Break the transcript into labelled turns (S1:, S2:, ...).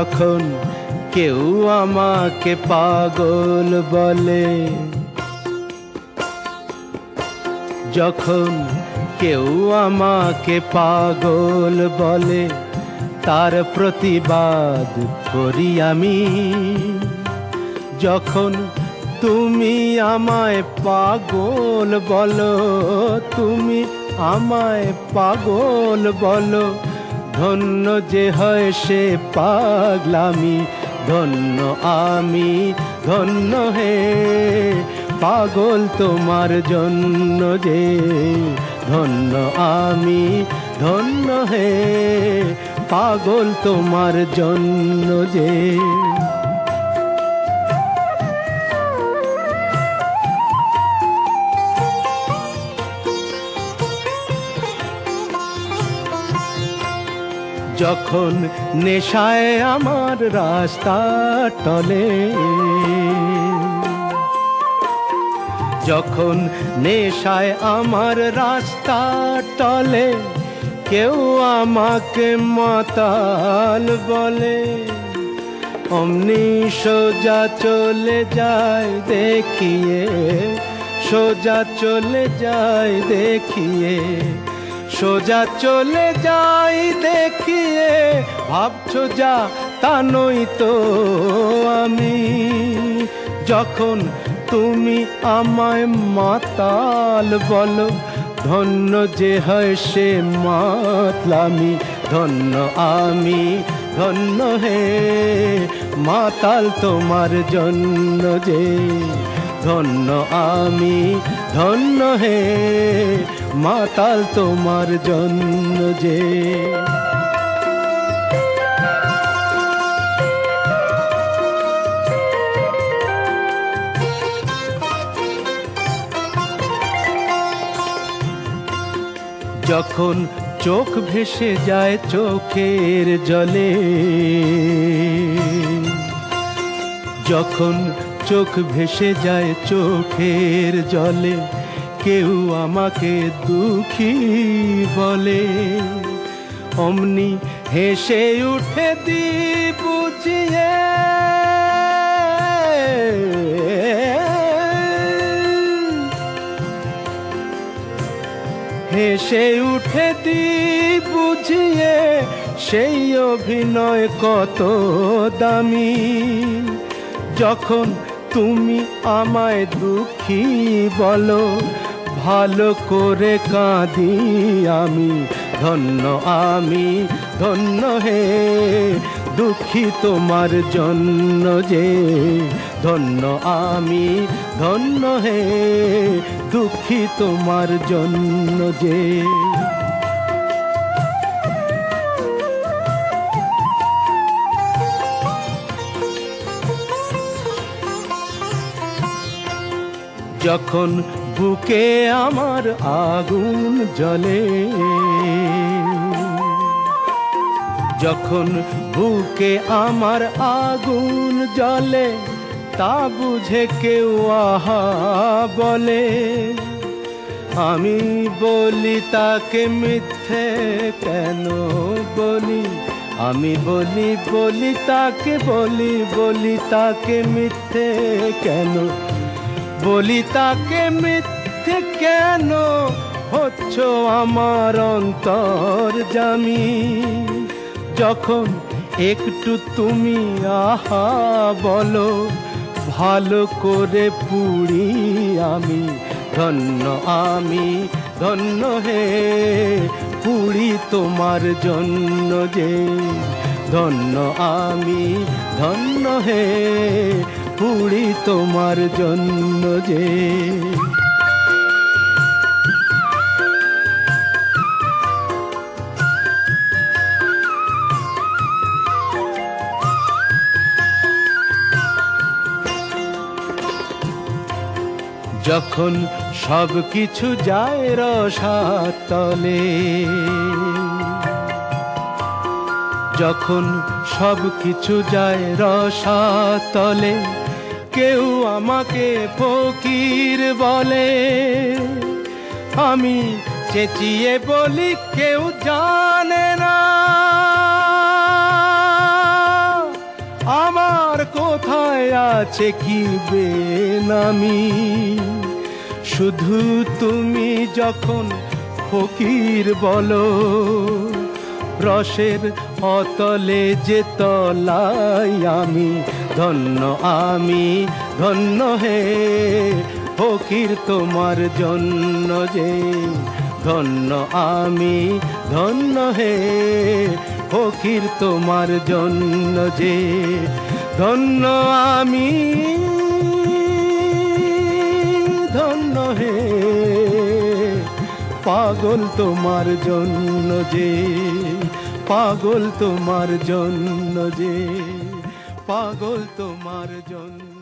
S1: যখন কেউ আমাকে পাগল বলে, যখন কেউ আমাকে পাগল বলে, তার প্রতিবাদ করি আমি। যখন তুমি আমায় পাগল বলো, তুমি আমায় পাগল বলো ধন্য যে হয় সে পাগলামি, ধন্য আমি, ধন্য হে। পাগল তোমার জন্য যে, ধন্য আমি, ধন্য হে। পাগল তোমার জন্য যে। যখন নেশায় আমার রাস্তা টলে, যখন নেশায় আমার রাস্তা টলে, কেউ আমাকে মাতাল বলে। অমনি সোজা চলে যায়, দেখিয়ে, সোজা চলে যায়, দেখিয়ে সোজা চলে যাই দেখিয়ে, ভাবছ যা তা নই তো আমি। যখন তুমি আমায় মাতাল বলো, ধন্য যে হয় সে মাতলামি, ধন্য আমি, ধন্য হে মাতাল তোমার জন্য যে। ধন্য আমি, ধন্য হে মাতাল তোমার জন্য যে। যখন চোখ ভেসে যায় চোখের জলে, যখন চোখ ভেসে যায় চোখের জলে, কেউ আমাকে দুঃখী বলে। অমনি হেসে উঠে দি বুঝিয়ে হেসে উঠে দি বুঝিয়ে সেই অভিনয় কত দামি। যখন তুমি আমায় দুঃখী বলো, ভালো করে কাঁদি আমি, ধন্য আমি, ধন্য হে, দুঃখী তোমার জন্য যে, ধন্য আমি, ধন্য হে, দুঃখী তোমার জন্য যে। যখন বুকে আমার আগুন জ্বলে, যখন বুকে আমার আগুন জ্বলে, তা বুঝে কেউ আহা বলে। আমি বলি, তাকে মিথ্যে কেন বলি? আমি বলি বলি, তাকে বলি বলি, তাকে মিথ্যে কেন বলি তাকে মিথ্যে কেন হচ্ছ আমার অন্তর জামি? যখন একটু তুমি আহা বলো, ভালো করে পুড়ি আমি, ধন্য আমি, ধন্য হে। পুড়ি তোমার জন্য যে, ধন্য আমি, ধন্য হে। পুড়ি তোমার জন্য যে। যখন সব কিছু যায় রসাতলে যখন সব কিছু যায় রসাতলে কেউ আমাকে ফকির বলে। আমি চেঁচিয়ে বলি, কেউ জানে না। আমার কোথায় আছে কি বেনামি? শুধু তুমি যখন ফকির বলো। রসের অতলে যে তলাই আমি, ধন্য আমি, ধন্য হে, ফকির তোমার জন্য যে, ধন্য আমি, ধন্য হে, ফকির তোমার জন্য যে, ধন্য আমি, ধন্য হে, পাগল তোমার জন্য যে। পাগল তোমার জন্য যে পাগল তোমার জন্য